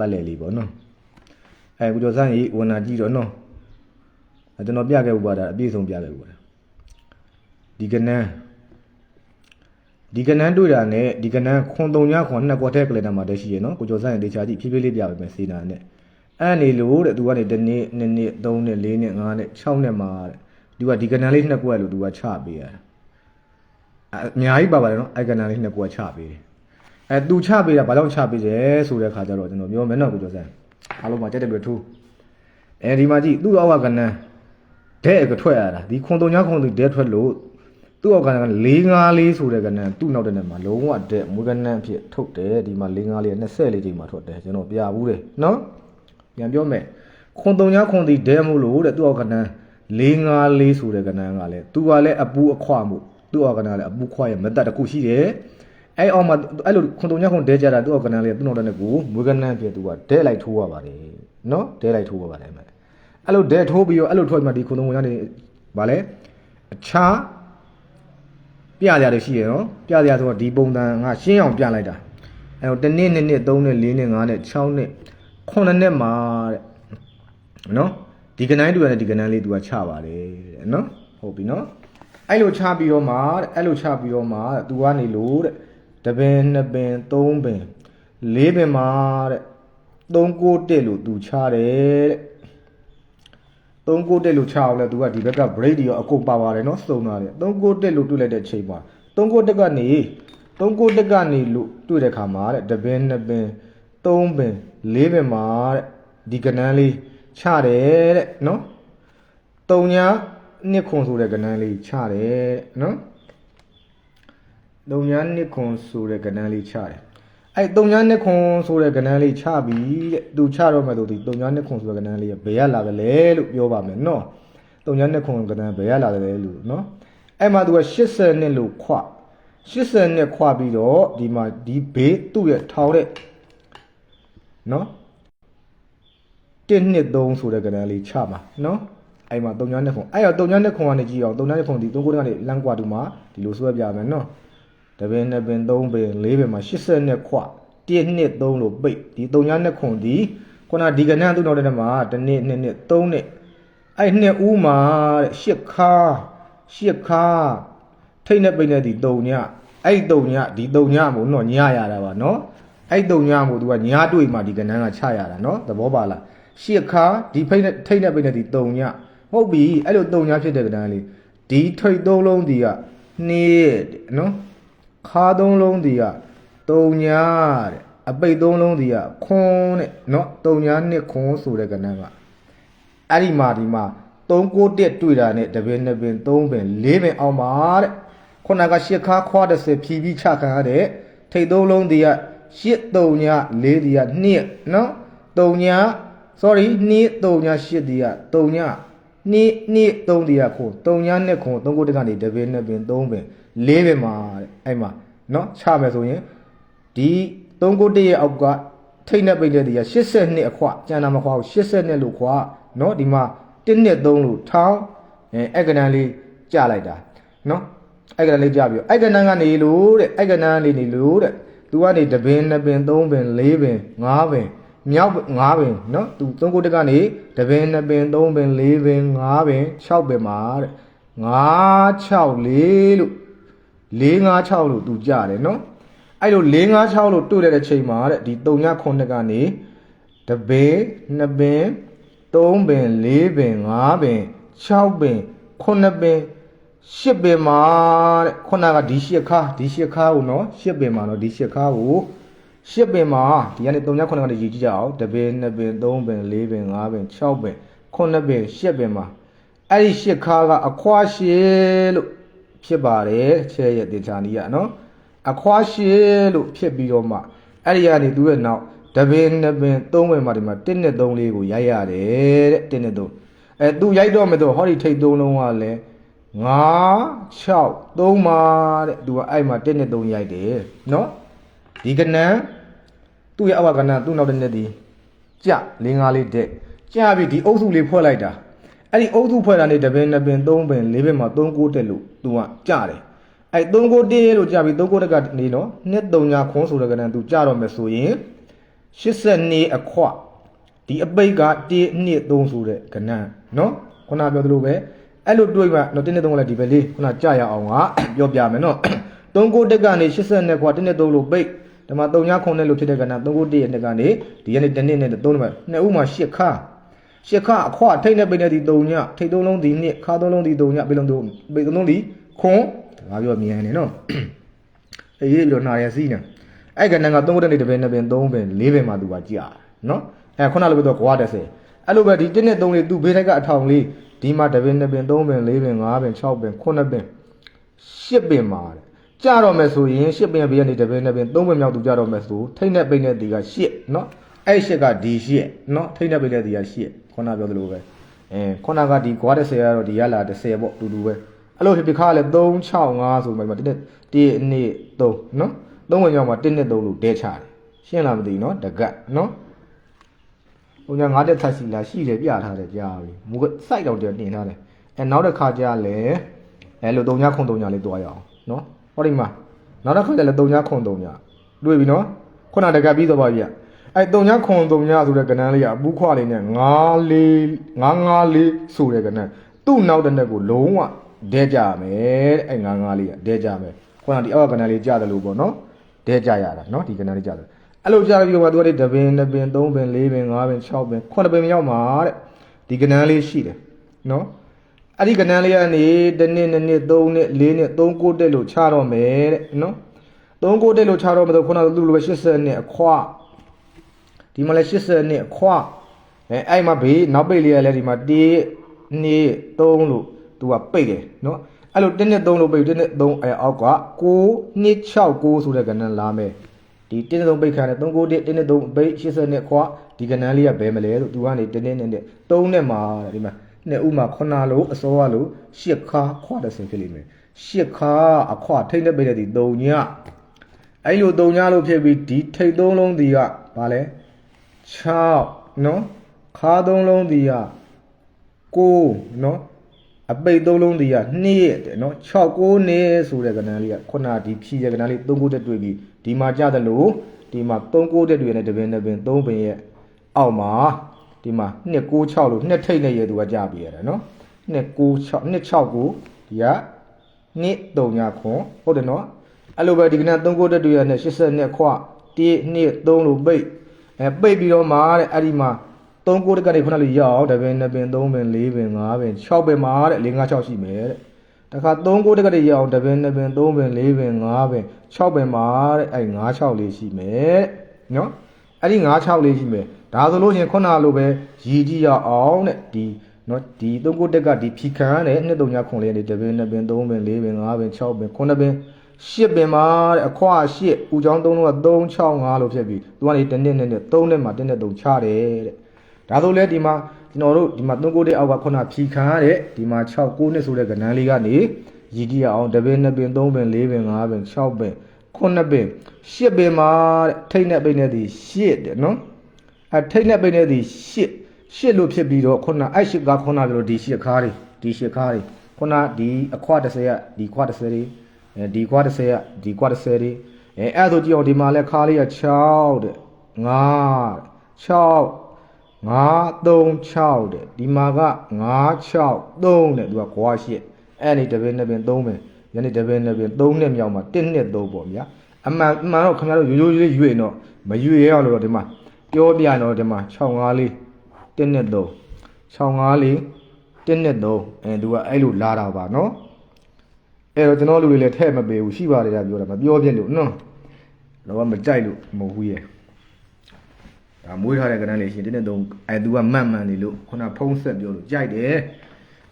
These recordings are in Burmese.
ပတ်လေလေးပေါ့နော်အဲကိုကျော်စန်းကြီးဝန်နာကြည့်တော့နော်အဲကျွန်တော်ပြခဲ့ဥပါဒါအပြည့်စုံပြခဲ့ဥပါဒါဒီကနန်းဒီကနန်းတွေ့တာနဲ့ဒီကနန်းခွန်တုံညခွန်နှစ်ကွက်ထဲကလေးတာမှာတည်းရှိရနော်ကိုကျော်စန်းရဲ့တေချာကြည့်ဖြည်းဖြည်းလေးပြပေးမယ်စေနာနဲ့အဲ့နေလို့တဲ့သူကနေတစ်နေ့နှစ်နှစ်သုံးနှစ်လေးနှစ်ငါးနှစ်၆နှစ်မှာတဲ့သူကဒီကနန်းလေးနှစ်ကွက်လို့သူကချပေးရတာအများကြီးပါပါတယ်နော်အဲ့ကနန်းလေးနှစ်ကွက်ချပေးတယ် အဲသူချပေးတာဘာကြောင့်ချပေးတယ်ဆိုတဲ့ခါကျတော့ကျွန်တော်ပြောမယ်နော်ကိုကျော်စံအားလုံးမှာတက်တက်ပြထူးအဲဒီမှာကြည့်သူ့အောက်ကကနန်းဒဲကထွက်ရတာဒီခွန်တုံညာခွန်သူဒဲထွက်လို့သူ့အောက်ကကနန်း၄၅လေးဆိုတဲ့ကနန်းသူ့နောက်တဲ့နဲ့မှာလုံးဝဒဲမွေးကနန်းအဖြစ်ထုတ်တယ်ဒီမှာ၄၅လေး20လေးချိန်မှာထွက်တယ်ကျွန်တော်ပြဘူးတယ်နော်ပြန်ပြောမယ်ခွန်တုံညာခွန်သူဒဲမို့လို့တဲ့သူ့အောက်ကကနန်း၄၅လေးဆိုတဲ့ကနန်းကလည်းသူကလည်းအပူအခွမှုသူ့အောက်ကကနန်းလည်းအပူခွရဲ့မသက်တစ်ခုရှိတယ် အဲ့အောင်မှာအဲ့လိုခွန်တုံညခွန်ဒဲကြတာသူ့အောက်ကနန်းလေးသူ့နောက်တဲ့နဲ့ကိုမွေးကနန်းပြသူကဒဲလိုက်ထိုးရပါတယ်နော်ဒဲလိုက်ထိုးရပါတယ်မယ်အဲ့လိုဒဲထိုးပြီးတော့အဲ့လိုထိုးမှဒီခွန်တုံညနေဗာလဲအခြားပြကြရတယ်ရှိရနော်ပြကြရဆိုတော့ဒီပုံစံကရှင်းအောင်ပြလိုက်တာအဲ့တော့တစ်နှစ်နှစ်နှစ်သုံးနှစ်လေးနှစ်ငါးနှစ်၆နှစ်ခုနှစ်နှစ်မှာတဲ့နော်ဒီကနိုင်တူရတဲ့ဒီကနိုင်လေးသူကချပါတယ်တဲ့နော်ဟုတ်ပြီနော်အဲ့လိုချပြီးတော့မှတဲ့အဲ့လိုချပြီးတော့မှတဲ့သူကနေလို့တဲ့ တပင်နှစ်ပင်သုံးပင်လေးပင်မှာတဲ့သုံးကိုတက်လို့သူချတယ်တဲ့သုံးကိုတက်လို့ချအောင်လဲသူကဒီဘက်က break တွေရောအကုန်ပါပါတယ်နော်စုံတာတယ်သုံးကိုတက်လို့တွေ့လိုက်တဲ့အချိန်မှာသုံးကိုတက်ကနေသုံးကိုတက်ကနေလို့တွေ့တဲ့ခါမှာတဲ့တပင်နှစ်ပင်သုံးပင်လေးပင်မှာတဲ့ဒီကနန်းလေးချတယ်တဲ့နော်တုံညာနှစ်ခွန်ဆိုတဲ့ကနန်းလေးချတယ်တဲ့နော် တုံညာနှစ်ခွန်ဆိုတဲ့ကဏ္ဍလေးချတယ်အဲ့တုံညာနှစ်ခွန်ဆိုတဲ့ကဏ္ဍလေးချပြီတဲ့သူချတော့မဲ့သူဒီတုံညာနှစ်ခွန်ဆိုတဲ့ကဏ္ဍလေးကဘယ်ရလာတယ်လဲလို့ပြောပါမယ်နော်တုံညာနှစ်ခွန်ကဏ္ဍဘယ်ရလာတယ်လဲလို့နော်အဲ့မှာသူက80နှစ်လို့ခွ80နှစ်ခွပြီးတော့ဒီမှာဒီဘေးသူ့ရဲ့ထောင်တဲ့နော်1နှစ်3ဆိုတဲ့ကဏ္ဍလေးချမှာနော်အဲ့မှာတုံညာနှစ်ခွန်အဲ့တော့တုံညာနှစ်ခွန်ကနေကြည့်အောင်တုံညာနှစ်ခွန်ဒီ3ကိုကနေလမ်းကွာတူမှာဒီလိုဆွဲပြမယ်နော် တပင်နှစ်ပင်သုံးပင်လေးပင်မှာ80နဲ့ခွ1နှစ်3လို့ပိတ်ဒီ3ညနှစ်ခွန်ဒီခုနဒီကနန်းသူ့နောက်တဲ့မှာတစ်နှစ်နှစ်နှစ်3နှစ်အဲ့နှစ်ဦးမှာတဲ့ရှစ်ခါရှစ်ခါထိတ်နဲ့ပိတ်နဲ့ဒီ3ညအဲ့3ညဒီ3ညမို့နော်ညရတာပါနော်အဲ့3ညမို့ तू ကညတွေ့မှဒီကနန်းကချရတာနော်သဘောပါလားရှစ်ခါဒီဖိတ်နဲ့ထိတ်နဲ့ပိတ်နဲ့ဒီ3ညဟုတ်ပြီအဲ့လို3ညဖြစ်တဲ့ကနန်းလေးဒီထိတ်သုံးလုံးဒီကနှစ်တဲ့နော် ခါသုံးလုံးဒီကတုံညာတဲ့အပိတ်သုံးလုံးဒီကခွန်းတဲ့เนาะတုံညာနှစ်ခွန်းဆိုတဲ့ကဏ္ဍကအဲ့ဒီမှာဒီမှာ3ကိုတက်တွေ့တာနဲ့တပင်နှစ်ပင်3ပင်4ပင်အောင်ပါတဲ့ခုနကရှစ်ခါခွာ30ဖြီးပြီးချခံရတဲ့ထိတ်သုံးလုံးဒီကရှစ်တုံညာ4ဒီကနှစ်เนาะတုံညာ sorry နှစ်တုံညာရှစ်ဒီကတုံညာနှစ်နှစ်3ဒီကခွန်းတုံညာနှစ်ခွန်း3ကိုတက်ကနေတပင်နှစ်ပင်3ပင် 4ပင်မှာတဲ့အဲ့မှာเนาะချမယ်ဆိုရင်ဒီ3ကိုတက်ရဲ့အောက်ကထိတ်နဲ့ပိတ်တဲ့ဒီက80နှစ်အခွကျန်တာမခွာဘူး80နှစ်လို့ခွာเนาะဒီမှာ1နှစ်3လို့ထောင်းအဲအဲ့ကဏ္ဍလေးကြလိုက်တာเนาะအဲ့ကဏ္ဍလေးကြပြီးတော့အဲ့ကဏ္ဍကနေလို့တဲ့အဲ့ကဏ္ဍလေးနေလို့တဲ့သူကနေတပင်နှစ်ပင်သုံးပင်လေးပင်ငါးပင်မြောက်ငါးပင်เนาะသူသုံးကိုတက်ကနေတပင်နှစ်ပင်သုံးပင်လေးပင်ငါးပင်6ပင်မှာတဲ့9 6 4လို့ 456လို့သူကြတယ်နော်အဲ့လို456လို့တွေ့တဲ့ချိန်မှာတဲ့ဒီ3ည9ကနေတပင်2ပင်3ပင်4ပင်5ပင်6ပင်9ပင်10ပင်မှာတဲ့ခုနကဒီ10ခါဒီ10ခါကိုနော်10ပင်မှာနော်ဒီ10ခါကို10ပင်မှာဒီကနေ3ည9ကနေရေးကြည့်ကြအောင်တပင်2ပင်3ပင်4ပင်5ပင်6ပင်9ပင်10ပင်မှာအဲ့ဒီ10ခါကအခွားရှည်လို့ ဖြစ်ပါတယ်ချဲရဲ့တင်ချာနီးကနော်အခွားရှည်လို့ဖြစ်ပြီးတော့မှအဲ့ဒီကနေသူ့ရဲ့နောက်တပင်နှစ်ပင်သုံးပင်မှာဒီမှာ1နဲ့3လေးကိုရိုက်ရတယ်တဲ့1နဲ့3အဲသူရိုက်တော့မယ်တော့ဟောဒီထိတ်သုံးလုံးကလည်း9 6 3မှာတဲ့သူကအဲ့မှာ1နဲ့3ရိုက်တယ်နော်ဒီကနန်းသူ့ရဲ့အဝကနန်းသူ့နောက်တဲ့နှစ်ဒီကြလင်းကားလေးတဲ့ကြပြီဒီအုပ်စုလေးဖွဲ့လိုက်တာ အဲ့ဒီအုပ်စုဖွဲ့တာနေတပင်နှစ်ပင်သုံးပင်လေးပင်မှာ3ကိုတက်လို့ तू ကကြတယ်အဲ့3ကိုတက်လို့ကြပြီ3ကိုတက်ကနေနော်နှစ်3ညာခွန်းဆိုတဲ့ကဏ္ဍ तू ကြတော့မယ်ဆိုရင်82အခွဒီအပိတ်က1 2 3ဆိုတဲ့ကဏ္ဍနော်ခုနပြောသလိုပဲအဲ့လိုတွေးမှတော့1 2 3လည်းဒီပဲလေးခုနကြာရအောင်ကပြောပြမယ်နော်3ကိုတက်ကနေ82ခွ1 2 3လို့ပိတ်ဒီမှာ3ည9နဲ့လို့ဖြစ်တဲ့ကဏ္ဍ3ကို1ရဲ့နှစ်ကနေဒီရက်နေ့တစ်နှစ်နဲ့3နှစ်မှာနှစ်ဦးမှာ8ခါ ရှစ်ခအခွထိတ်နဲ့ပိတ်တဲ့ဒီ3ညထိတ်သုံးလုံးဒီနှစ်ခါသုံးလုံးဒီ3ညပိတ်လုံးတို့ပိတ်သုံးလုံးဒီခွန်ဒါပြောမြင်နေနော်အေးလို့နာရစီနေအဲ့ကနန်က3ခုတက်နေတစ်ပင်နှစ်ပင်3ပင်4ပင်မှသူကကြာနော်အဲခုနလိုပြောကွာ30အဲ့လိုပဲဒီ1နဲ့3လေးသူဘေးထိုက်ကအထောင်လေးဒီမှာတစ်ပင်နှစ်ပင်3ပင်4ပင်5ပင်6ပင်9ပင်10ပင်မှာတဲ့ကြာတော့မယ်ဆိုရင်10ပင်ဘေးကနေတစ်ပင်နှစ်ပင်3ပင်မြောက်သူကြာတော့မယ်ဆိုထိတ်နဲ့ပိတ်နဲ့ဒီက10နော်အဲ့10ကဒီ10နော်ထိတ်နဲ့ပိတ်နဲ့ဒီက10 ခုနပြောသလိုပဲအဲခုနကဒီကွာ30ကတော့ဒီရလာ30ပေါ့တူတူပဲအဲ့လိုဖြစ်ဖြစ်ခါလဲ3 6 5ဆိုမှဒီမှာ1 1 2 3နော်သုံးဝင်ကြောင်မှာ1နဲ့3လို့ဒဲချတယ်ရှင်းလားမသိဘူးနော်တကတ်နော်ဟိုညာငါးတက်ထပ်စီလာရှိတယ်ပြထားတယ်ကြားပြီမူကစိုက်တော့တည်းတင်ထားတယ်အဲနောက်တစ်ခါကျလဲအဲလို3ညခွန်3ညလေးတွားရအောင်နော်ဟောဒီမှာနောက်တစ်ခါကျလဲ3ညခွန်3ညတွေ့ပြီနော်ခုနတကတ်ပြီးတော့ပါပြီ အဲ့3ညခွန်3ညဆိုတဲ့ကဏ္ဍလေးကဘူးခွာလေးနဲ့9 4 9 9ဆိုတဲ့ကဏ္ဍသူ့နောက်တဲ့နဲ့ကိုလုံးဝဒဲကြရမယ်တဲ့အဲ့9 9လေးကဒဲကြမယ်ခွန်ကဒီအောက်ကဏ္ဍလေးကြတယ်လို့ပေါ့နော်ဒဲကြရတာနော်ဒီကဏ္ဍလေးကြတယ်အဲ့လိုကြပြီးတော့မှသူကတပင်2ပင်3ပင်4ပင်5ပင်6ပင်9ပင်မရောက်မှာတဲ့ဒီကဏ္ဍလေးရှိတယ်နော်အဲ့ဒီကဏ္ဍလေးကနေတနစ်နှစ်နှစ်သုံးနှစ်လေးနှစ်သုံးကိုတက်လို့ခြားတော့မယ်တဲ့နော်သုံးကိုတက်လို့ခြားတော့မလို့ခုနကသူ့လိုပဲ80နှစ်အခွာ ဒီမှာလဲ80နှစ်ခွအဲအဲ့မှာဘေးနောက်ပိတ်လေးရလဲဒီမှာ1 2 3လို့သူကပိတ်တယ်နော်အဲ့လို1နဲ့3လို့ပိတ်1နဲ့3အဲအောက်က9 2 6 9ဆိုတဲ့ကဏ္ဍလာမယ်ဒီ1နဲ့3ပိတ်ခါနဲ့391 1နဲ့3ပိတ်80နှစ်ခွဒီကဏ္ဍလေးကဘယ်မလဲလို့သူကနေ1နဲ့နဲ့3နဲ့မှာဒီမှာနဲ့ဥမာခုနလိုအစောကလို၈ခါခွတစ်ဆင်ဖြစ်လိမ့်မယ်၈ခါအခွထိတ်နဲ့ပိတ်တဲ့ဒီ၃ညအဲ့လို၃ညလို့ဖြစ်ပြီးဒီထိတ်၃လုံးဒီကဘာလဲ 6နော်ခါ3လုံးဒီက9နော်အပိတ်သုံးလုံးတည်းက2ရက်တဲ့နော်6 9နေဆိုတဲ့ကဏ္ဍလေးကခုနဒီဖြီးရဲ့ကဏ္ဍလေး3 9တက်တွေ့ပြီးဒီမှာကြတယ်လို့ဒီမှာ3 9တက်တွေ့နဲ့တပင်တပင်3ပင်ရဲ့အောက်မှာဒီမှာ2 9 6လို့နှစ်ထိတ်နဲ့ရဲ့သူကကြပြရတယ်နော်2 9 6 2 6 9ဒီက2 3ညခွန်ဟုတ်တယ်နော်အဲ့လိုပဲဒီကဏ္ဍ3 9တက်တွေ့ရနဲ့80နဲ့ခွ1 2 3လို့ပိတ် အဲပိတ်ပြီးတော့မှတဲ့အဲ့ဒီမှာ3ကိုတကနေခုနလေးရအောင်တပင်2ပင်3ပင်4ပင်5ပင်6ပင်မှာတဲ့4 5 6ရှိမယ်တဲ့တခါ3ကိုတကနေရအောင်တပင်2ပင်3ပင်4ပင်5ပင်6ပင်မှာတဲ့အဲ့5 6လေးရှိမယ်တဲ့နော်အဲ့ဒီ5 6လေးရှိမယ်ဒါဆိုလို့ရှင်ခုနလိုပဲရည်ကြည့်ရအောင်တဲ့ဒီနော်ဒီ3ကိုတက်ကဒီဖြီခံတဲ့2 3ညခွန်လေးနေတပင်2ပင်3ပင်4ပင်5ပင်6ပင်9ပင် ရှစ်ပင်မှာတဲ့အခွာရှစ်ဦးချောင်းသုံးလုံးက3 6 5လို့ဖြစ်ပြီးသူကနေတစ်နှစ်နဲ့နဲ့3နှစ်မှာတစ်နှစ်3ချတယ်တဲ့ဒါဆိုလဲဒီမှာကျွန်တော်တို့ဒီမှာ3ကိုတဲ့အောက်ကခုနဖြီခံရတဲ့ဒီမှာ6 9နှစ်ဆိုတဲ့ကဏ္ဍလေးကနေရည်ကြည့်ရအောင်တစ်ပင်နှစ်ပင်3ပင်4ပင်5ပင်6ပင်9ပင်10ပင်မှာတဲ့ထိတ်နဲ့ပိတ်နဲ့ဒီ10တဲ့နော်အဲထိတ်နဲ့ပိတ်နဲ့ဒီ10 10လို့ဖြစ်ပြီးတော့ခုနအဲ့10ကခုနပြောလို့ဒီ10ခါးတွေဒီ10ခါးတွေခုနဒီအခွ30ရဒီခွ30တွေအဲ ဒီခွ30ရဒီခွ30တွေအဲအဲ့ဒါဆိုကြည့်အောင်ဒီမှာလဲခါးလေးက6တဲ့9 6 9 3 6တဲ့ဒီမှာက9 6 3တဲ့သူကကွာရှစ်အဲ့ဒီတပင်းနှစ်ပင်3ပင်ယနေ့တပင်းနှစ်ပင်3နှစ်မြောက်မှာ1နှစ်3ပေါ့ဗျာအမှန်အမှန်တော့ခင်ဗျားတို့ရိုးရိုးလေးရွေ့တော့မရွေ့ရအောင်လို့ဒီမှာပြောပြတော့ဒီမှာ6 5လေး1နှစ်3 6 5လေး1နှစ်3အဲသူကအဲ့လိုလာတာပါနော် အဲ့တော့ကျွန်တော်လူတွေလည်းထဲ့မပေးဘူးရှိပါတယ်ကြာပြောတာမပြောပြလို့နော်တော့မကြိုက်လို့မဟုတ်ဘူးရဲ့ဒါမွေးထားတဲ့ကဏ္ဍလေးရှင်တင်းတဲ့တုံးအဲသူကမတ်မှန်နေလို့ခုနဖုံးဆက်ပြောလို့ကြိုက်တယ်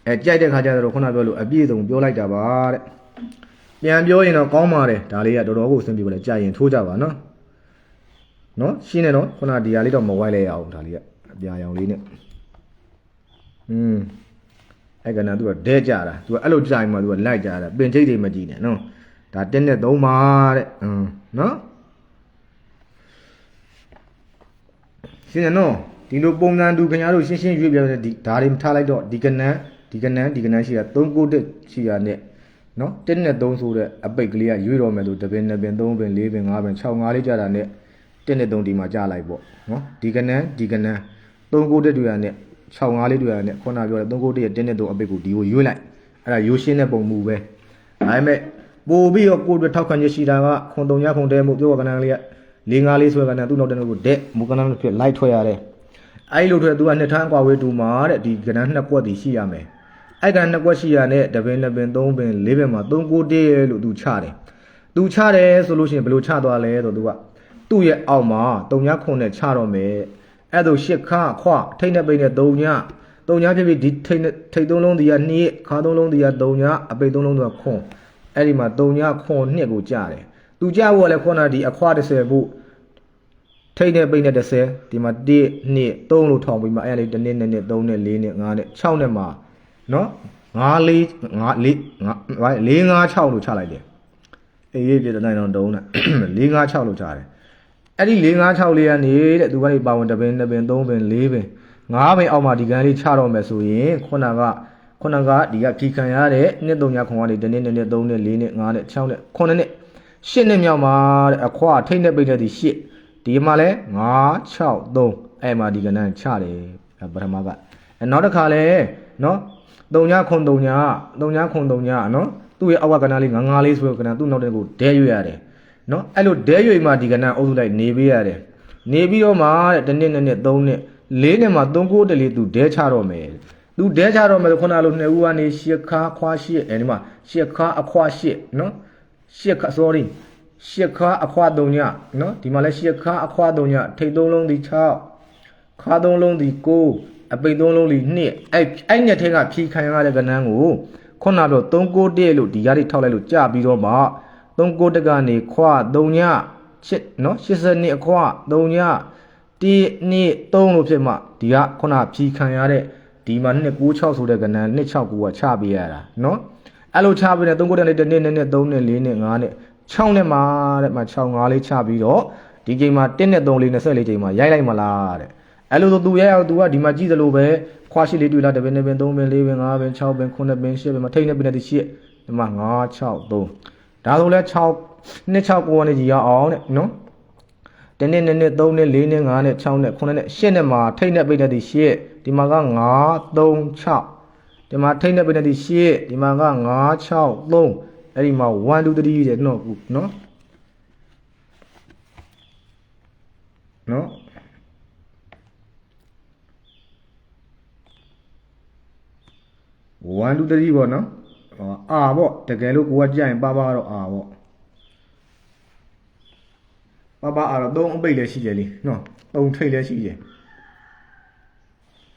အဲကြိုက်တဲ့ခါကျတော့ခုနပြောလို့အပြည့်စုံပြောလိုက်တာပါတဲ့ပြန်ပြောရင်တော့ကောင်းပါတယ်ဒါလေးကတော်တော်ကိုအဆင်ပြေပါလေကြိုက်ရင်ထိုးကြပါနော်နော်ရှင်းနေတော့ခုနဒီဟာလေးတော့မဝိုက်လဲရအောင်ဒါလေးကအပြာရောင်လေးနဲ့อืม အဲကဏ္ဍသူကဒဲကြတာသူကအဲ့လိုကြိုင်မှာသူကလိုက်ကြတာပင်ချိတ်တွေမကြည့်နဲ့နော်ဒါတင်းနဲ့သုံးပါတဲ့อืมနော်ရှင်းရနော်ဒီလိုပုံစံတူခင်ဗျားတို့ရှင်းရှင်းရွေးပြတဲ့ဒီဓာတ်တွေထားလိုက်တော့ဒီကနန်းဒီကနန်းဒီကနန်းရှိတာ3ကိုတက်ရှိတာနဲ့နော်1နဲ့3ဆိုတဲ့အပိတ်ကလေးကရွေးတော်မယ်လို့တပင်နှစ်ပင်3ပင်4ပင်5ပင်6 5လေးကြတာနဲ့1 1နဲ့3ဒီမှာကြာလိုက်ပေါ့နော်ဒီကနန်းဒီကနန်း3ကိုတက်တွေ့ရနဲ့ 65လေးတွေ့ရနဲ့ခုနပြောတဲ့3ကိုတက်ရဲ့1နဲ့3အပိတ်ကိုဒီကိုရွေးလိုက်အဲ့ဒါရိုးရှင်းတဲ့ပုံမူပဲဒါပေမဲ့ပို့ပြီးတော့ကိုယ်အတွက်ထောက်ခံချက်ရှိတာကခွန်3ညခွန်တဲမှုပြောကနန်းလေးက၄၅လေးဆွဲကနန်းသူ့နောက်တဲ့ကိုဒက်မူကနန်းဖြစ်လိုက်ထွက်ရတယ်အဲ့လိုထွက်သူကနှစ်ထန်းကွာဝေးတူမှာတဲ့ဒီကနန်းနှစ်ကွက်တည်ရှိရမယ်အဲ့ကနန်းနှစ်ကွက်ရှိရနဲ့တပင်နှစ်ပင်သုံးပင်လေးပင်မှာ3ကိုတက်ရဲ့လို့သူချတယ်သူချတယ်ဆိုလို့ရှိရင်ဘယ်လိုချသွားလဲဆိုသူကသူ့ရဲ့အောက်မှာတုံညာခုနဲ့ချတော့မယ် အဲ့ဒါရှစ်ခါခွထိတ်နဲ့ပိတ်နဲ့တုံညာတုံညာဖြစ်ပြီးဒီထိတ်နဲ့ထိတ်သုံးလုံးတည်းကနှစ်ခါသုံးလုံးတည်းကတုံညာအပိတ်သုံးလုံးတည်းကခွန်အဲ့ဒီမှာတုံညာခွန်နှစ်ကိုကြားတယ်သူကြားဖို့ကလည်းခုနကဒီအခွ30ဖို့ထိတ်နဲ့ပိတ်နဲ့30ဒီမှာ1 2 3လို့ထောင်ပြီးမှအဲ့ဒါလေး1နှစ်2နှစ်3နှစ်4နှစ်5နှစ်6နှစ်မှာနော်5 4 5 4 5 4 5 6လို့ချလိုက်တယ်အေးရေးပြတဲ့နိုင်တော့တုံးနဲ့4 5 6လောက်ချတယ် အဲ့ဒီ4 5 6လေးကနေတဲ့သူကနေပါဝင်တစ်ပင်နှစ်ပင်သုံးပင်လေးပင်ငါးပင်အောက်မှာဒီကန်းလေးချတော့မယ်ဆိုရင်ခုနကခုနကဒီကဖြီခံရတဲ့နှစ်သုံးညခွန်ကနေတစ်နှစ်နှစ်နှစ်သုံးနှစ်လေးနှစ်ငါးနှစ်6နှစ်9နှစ်ရှစ်နှစ်မြောက်မှာတဲ့အခွာထိတ်နဲ့ပိတ်တဲ့ဒီရှစ်ဒီမှာလဲ9 6 3အဲ့မှာဒီကန်းချတယ်ပထမကအဲနောက်တစ်ခါလဲနော်3ညခွန်3ည3ညခွန်3ညနော်သူ့ရဲ့အောက်ကကဏ္ဍလေးငငါးလေးဆိုကဏ္ဍသူ့နောက်တဲ့ကိုဒဲရွေရတယ် နော်အဲ့လိုဒဲရွေမှဒီကဏ္ဍအုပ်စုလိုက်နေပေးရတယ်နေပြီးတော့မှတဲ့တစ်နှစ်နှစ်နှစ်သုံးနှစ်လေးနှစ်မှသုံးကိုတလေးသူဒဲချတော့မယ်သူဒဲချတော့မယ်ခုနလိုနှစ်ဦးကနေရှစ်ခါခွာရှစ်အဲဒီမှာရှစ်ခါအခွာရှစ်နော်ရှစ်ခါ sorry ရှစ်ခါအခွာသုံးညနော်ဒီမှာလဲရှစ်ခါအခွာသုံးညထိတ်သုံးလုံးဒီ6ခါသုံးလုံးဒီ9အပိတ်သုံးလုံးဒီ2အဲ့အဲ့နှစ်ထဲကဖြီးခံရတဲ့ကဏ္ဍကိုခုနပြော391လို့ဒီရည်ထောက်လိုက်လို့ကြာပြီးတော့မှ 391တကနေခွ3ညချစ်နော်80နှစ်အခွ3ည1နှစ်3လို့ဖြစ်မှဒီကခုနဖြီခံရတဲ့ဒီမှာ296ဆိုတဲ့ကဏ္ဍ269ကချပေးရတာနော်အဲ့လိုချပေးတဲ့391နဲ့1နှစ်2နှစ်3နှစ်4နှစ်5နှစ်6နှစ်မှာတဲ့မှာ6 5လေးချပြီးတော့ဒီချိန်မှာ1နဲ့3လေး24ချိန်မှာရိုက်လိုက်မလားတဲ့အဲ့လိုဆိုသူရဲ့အောင်သူကဒီမှာကြည့်သလိုပဲခွာရှိလေးတွေ့လာတစ်ပင်နှစ်ပင်သုံးပင်လေးပင်ငါးပင်6ပင်9ပင်10ပင်မထိတ်နေပင်တဲ့ရှစ်ဒီမှာ9 6 3 ဒါဆိုလဲ6နှစ်6ကိုကနေကြည့်ရအောင်တဲ့နော်တနေ့နေ့နေ့3နေ့4နေ့5နေ့6နေ့9နေ့10နေ့မှာထိတ်နေပိတ်တဲ့ရှစ်ဒီမှာက9 3 6ဒီမှာထိတ်နေပိတ်တဲ့ရှစ်ဒီမှာက9 6 3အဲ့ဒီမှာ1 2 3တဲ့နော်နော်နော်1 2 3ပေါ့နော်ဟော အာပေါ့တကယ်လို့ကိုကကြိုက်ရင်ပါပါတော့အာပေါ့ပါပါအာတော့3အပိတ်လည်းရှိတယ်လीနော်3ထိတ်လည်းရှိတယ်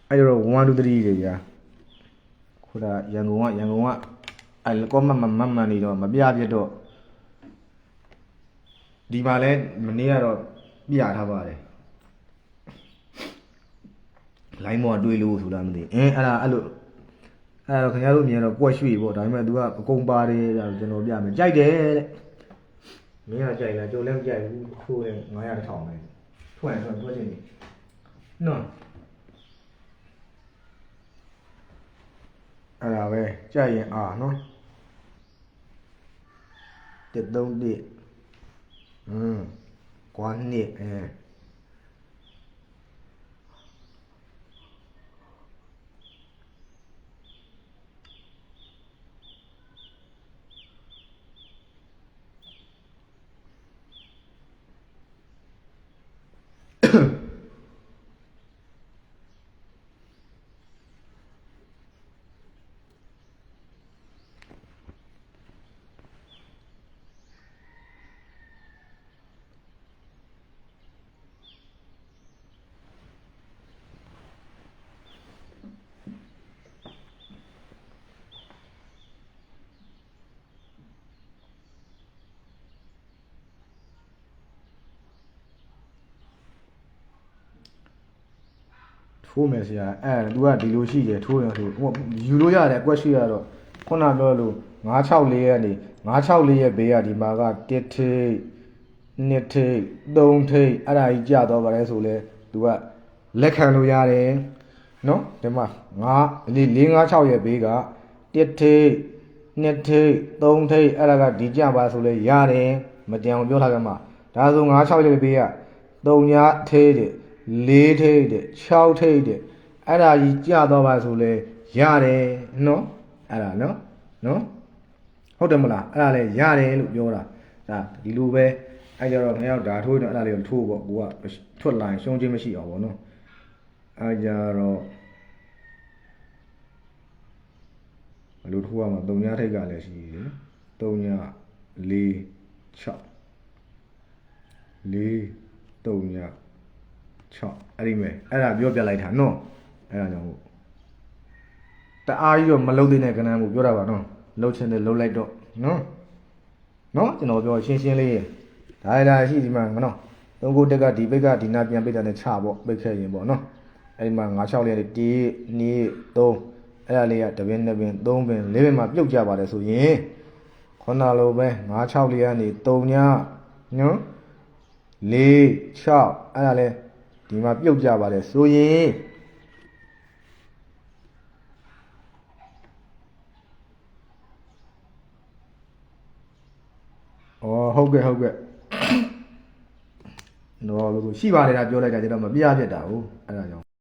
အဲ့တော့1 2 3တွေကြာခုနရန်ကုန်ကရန်ကုန်ကအဲ့ကောမမမမန်နေတော့မပြပြတော့ဒီမှာလဲမနေ့ကတော့ပြထားပါတယ်လိုင်းမော်တွေးလို့ဆိုလားမသိအင်းအဲ့ဒါအဲ့လို အဲ့တော့ခင်ဗျားတို့မြင်တော့ကွက်ရွှေပေါ့ဒါပေမဲ့ तू ကအကုန်ပါတယ်ဒါကျွန်တော်ပြမယ်ကြိုက်တယ်တဲ့မင်းကကြိုက်လားကြိုလည်းမကြိုက်ဘူးထိုးရင်900တစ်ထောင်ပဲထွက်ရင်ထွက်ထွက်ချင်းနေနော်အဲ့ဒါပဲကြိုက်ရင်အာနော်တက်သုံးတစ်อืมကွာနှစ်အဲ ထိုးမယ်ဆရာအဲ့ तू ကဒီလိုရှိတယ်ထိုးတယ်ဆိုဟိုယူလို့ရတယ်ကွက်ရှိရတော့ခုနပြောလို့964ရဲ့နေ964ရဲ့ဘေးကဒီမှာက1ထိပ်2ထိပ်3ထိပ်အဲ့ဒါကြီးကြာတော့ပါတယ်ဆိုလဲ तू ကလက်ခံလို့ရတယ်နော်ဒီမှာ9 456ရဲ့ဘေးက1ထိပ်2ထိပ်3ထိပ်အဲ့ဒါကဒီကြပါဆိုလဲရတယ်မကြံဘူးပြောထားကြမှာဒါဆို964ရဲ့ဘေးက3ညထိပ် ၄ထိပ်တဲ့၆ထိပ်တဲ့အဲ့ဒါကြီးကြတော့ပါဆိုလဲရတယ်နော်အဲ့ဒါနော်နော်ဟုတ်တယ်မလားအဲ့ဒါလဲရတယ်လို့ပြောတာဒါဒီလိုပဲအဲ့ကြတော့ငါရောက်ဒါထိုးတော့အဲ့ဒါလေးကိုထိုးပေါ့ကိုကထွက်လာရင်ရှုံးချင်းမရှိအောင်ပေါ့နော်အဲ့ကြတော့ဘလို့ထိုးရမှာ၃ညထိပ်ကလည်းရှိသေးတယ်၃ည၄၆၄၃ည 6အဲ့ဒီမဲ့အဲ့ဒါပြောပြလိုက်တာနော်အဲ့ဒါကြောင့်မို့တအားကြီးတော့မလုံးသေးတဲ့ကဏ္ဍကိုပြောတာပါနော်လှုပ်ချင်တယ်လှုပ်လိုက်တော့နော်နော်ကျွန်တော်ပြောရှင်းရှင်းလေးရေဒါရတာရှိဒီမှာနော်သုံးခုတက်ကဒီပိတ်ကဒီနာပြန်ပိတ်တာနဲ့ချပေါ့ပိတ်ခဲ့ရင်ပေါ့နော်အဲ့ဒီမှာ9 6လေး1 2 3အဲ့ဒါလေးကတပင်း2ပင်း3ပင်း4ပင်းမှာပြုတ်ကြပါတယ်ဆိုရင်ခုနလိုပဲ9 6လေးကနေ3ညနော်4 6အဲ့ဒါလဲ ဒီမှာပြုတ်ကြပါတယ်ဆိုရင်ဩဟုတ်ကဲ့ဟုတ်ကဲ့တော့လို့ရှိပါတယ်ဒါပြောလိုက်တာကျတော့မပြရပြတ်တာဟုတ်အဲ့ဒါကြောင့်